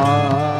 heart.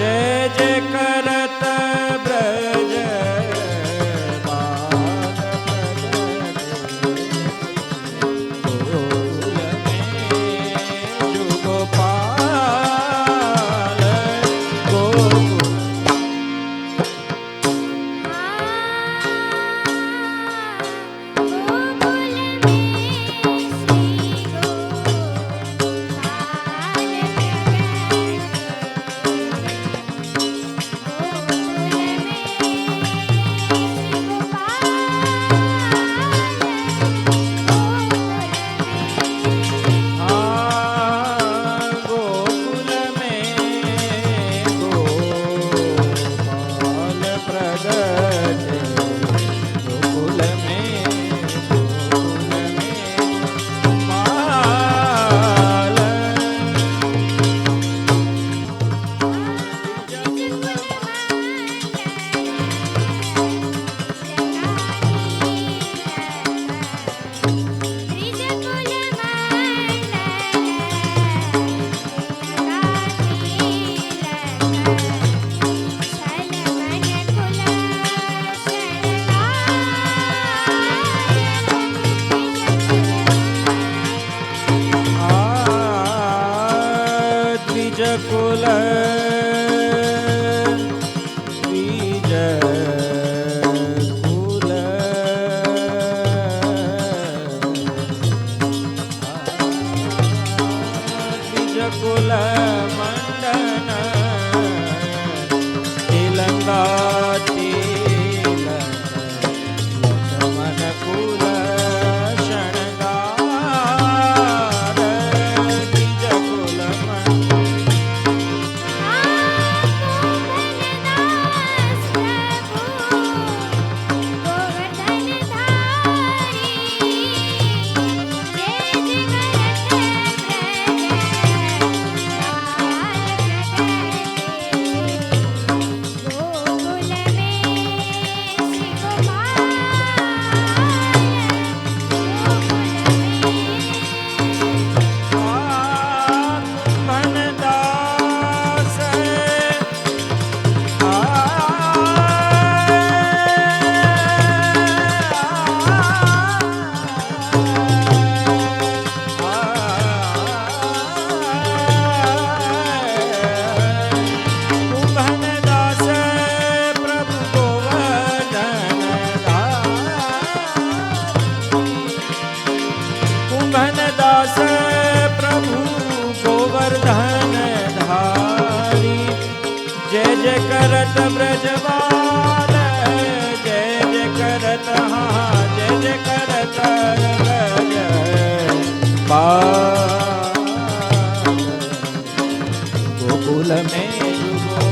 जय जयकार ಕುಲ કરત બ્રજવાન જય જય કરત હા જય જય કરત ગોકુલ મેં જુગો